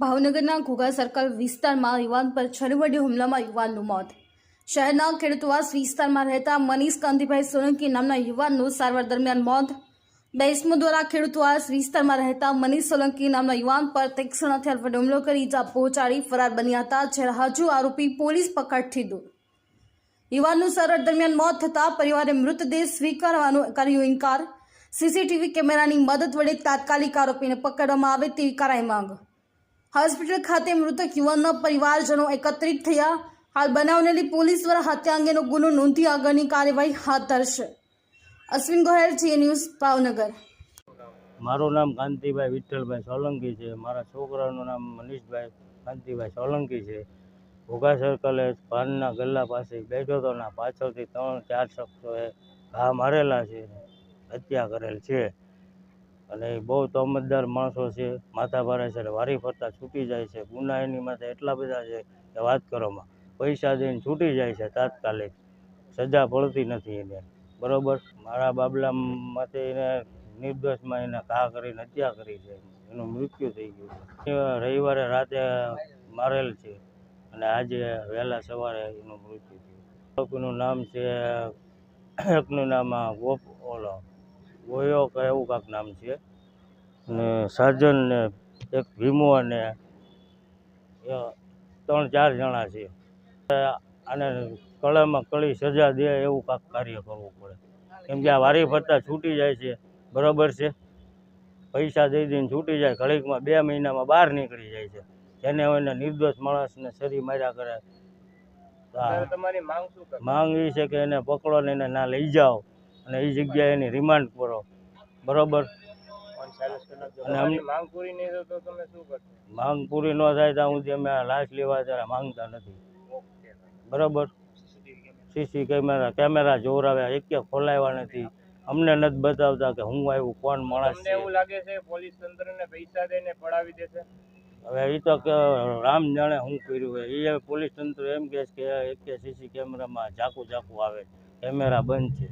ભાવનગરના ઘોઘા સર્કલ વિસ્તારમાં યુવાન પર છરીવડી હુમલામાં યુવાનનું મોત. શહેરના ખેડૂતવાસ વિસ્તારમાં રહેતા મનીષ કાંતિભાઈ સોલંકી નામના યુવાનનું સારવાર દરમિયાન મોત. બેસમો દ્વારા ખેડૂતવાસ વિસ્તારમાં રહેતા મનીષ સોલંકી નામના યુવાન પર તીક્ષ્ણ હથિયાર વડે હુમલો કરી ઇજા પહોંચાડી ફરાર બન્યા હતા જ્યારે હજુ આરોપી પોલીસ પકડથી દૂર. યુવાનનું સારવાર દરમિયાન મોત થતાં પરિવારે મૃતદેહ સ્વીકારવાનો કર્યો ઇનકાર. સીસીટીવી કેમેરાની મદદ વડે તાત્કાલિક આરોપીને પકડવામાં આવે તેવી કરાઈ માંગ. હોસ્પિટલ ખાતે મૃતક યુવાનના પરિવારજનો એકત્રિત થયા. હાલ બનાવને લઈ પોલીસ દ્વારા હત્યા અંગેનો ગુનો નોંધી આગળની કાર્યવાહી હાથ ધરશે. અશ્વિન ગોહેલ, જી ન્યૂઝ, ભાવનગર. મારું નામ કાંતિભાઈ વિઠ્ઠલભાઈ સોલંકી છે. મારા છોકરાનું નામ મનીષભાઈ કાંતિભાઈ સોલંકી છે. ભોગા સર્કલે પાનના ગલ્લા પાસે બેઠો હતો પાછળથી ત્રણ ચાર શખ્સોએ ઘા મારેલા છે. હત્યા કરેલ છે. અને એ બહુ તોમતદાર માણસો છે, માથા ભારે છે અને વારી ફરતા છૂટી જાય છે. ગુના એની માથે એટલા બધા છે કે વાત કરોમાં પૈસા દઈને છૂટી જાય છે તાત્કાલિક. સજા પડતી નથી એને. બરાબર? મારા બાબલા માટે એને નિર્દોષમાં એને ઘા કરીને હત્યા કરી છે. એનું મૃત્યુ થઈ ગયું છે. રવિવારે રાતે મારેલ છે અને આજે વહેલા સવારે એનું મૃત્યુ થયું. એકનું નામ છે એકનું નામ ગોપ ઓલો. ગોયો કે એવું કાંક નામ છે. ને સાજન ને એક ભીમો અને એ ત્રણ ચાર જણા છે. આને કળામાં કળી સજા દે એવું કાંક કાર્ય કરવું પડે. કેમ કે આ વારી ફરતા છૂટી જાય છે. બરાબર છે? પૈસા દઈ દઈને છૂટી જાય ઘડીકમાં બે મહિનામાં બહાર નીકળી જાય છે. જેને એને નિર્દોષ માણસને શરી માર્યા કરે. તો તમારી માંગ શું માંગ એ છે કે એને પકડો ને એને ના લઈ જાઓ. અને એ જગ્યાએ એની રિમાન્ડ કરો. બરાબર? માંગ પૂરી ન થાય ત્યાં સુધી અમે આ લાશ લેવા ત્યારે માંગતા નથી. બરાબર? સીસી કેમેરા કેમેરા જોરાવે એક ખોલાવ્યા નથી. અમને નથી બતાવતા કે હું આવ્યું કોણ માણસ એવું લાગે છે પોલીસ તંત્રને પૈસા દઈને પડાવી દેશે હવે એ તો કે રામ જાણે શું કર્યું હોય એ પોલીસ તંત્ર એમ કહે છે કે એક સીસી કેમેરામાં ઝાકું ઝાકું આવે કેમેરા બંધ છે.